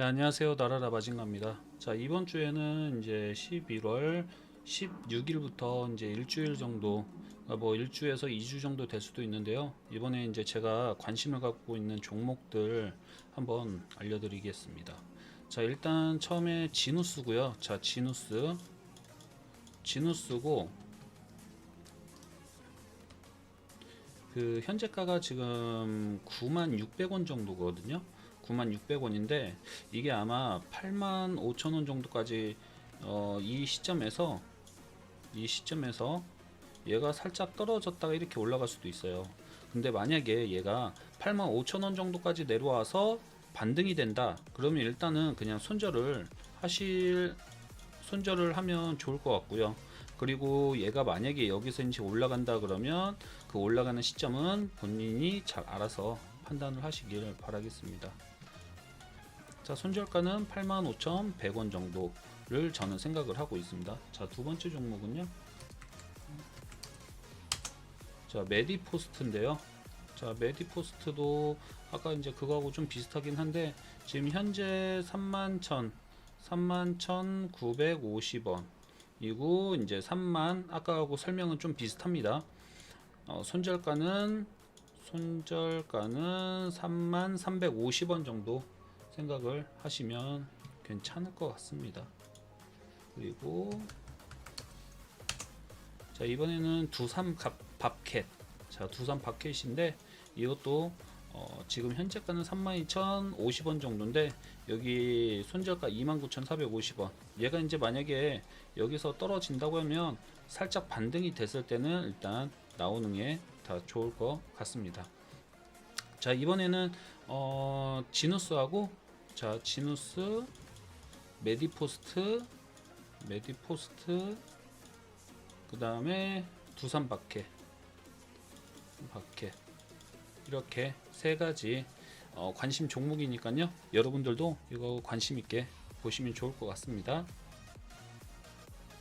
자, 안녕하세요. 나라라 마징가입니다. 자, 이번 주에는 이제 11월 16일부터 이제 일주일 정도, 아, 뭐 일주에서 2주 정도 될 수도 있는데요. 이번에 이제 제가 관심을 갖고 있는 종목들 한번 알려드리겠습니다. 자, 일단 처음에 지누스고요. 자, 지누스, 지누스고 그 현재가가 지금 96,600원 정도거든요. 96,600원인데 이게 아마 85,000원 정도까지 어, 이 시점에서 이 시점에서 얘가 살짝 떨어졌다가 이렇게 올라갈 수도 있어요. 근데 만약에 얘가 85,000원 정도까지 내려와서 반등이 된다. 그러면 일단은 그냥 손절을 하실 손절을 하면 좋을 것 같고요. 그리고 얘가 만약에 여기서 이제 올라간다 그러면 그 올라가는 시점은 본인이 잘 알아서 판단을 하시길 바라겠습니다. 자, 손절가는 85,100원 정도를 저는 생각을 하고 있습니다. 자, 두 번째 종목은요. 자, 메디포스트인데요. 자, 메디포스트도 아까 이제 그거하고 좀 비슷하긴 한데 지금 현재 31,000 31,950원 이고 이제 3만 아까하고 설명은 좀 비슷합니다. 어, 손절가는 손절가는 3만 350원 정도 생각을 하시면 괜찮을 것 같습니다. 그리고 자 이번에는 두삼 갑- 밥캣 자 두삼 밥캣인데 이것도 어, 지금 현재가는 32,050원 정도인데 여기 손절가 29,450원. 얘가 이제 만약에 여기서 떨어진다고 하면 살짝 반등이 됐을 때는 일단 나오는 게 다 좋을 것 같습니다. 자 이번에는 어, 지누스하고 자 지누스 메디포스트 메디포스트 그 다음에 두산 박해 박해 이렇게 세 가지 어, 관심 종목이니까요. 여러분들도 이거 관심 있게 보시면 좋을 것 같습니다.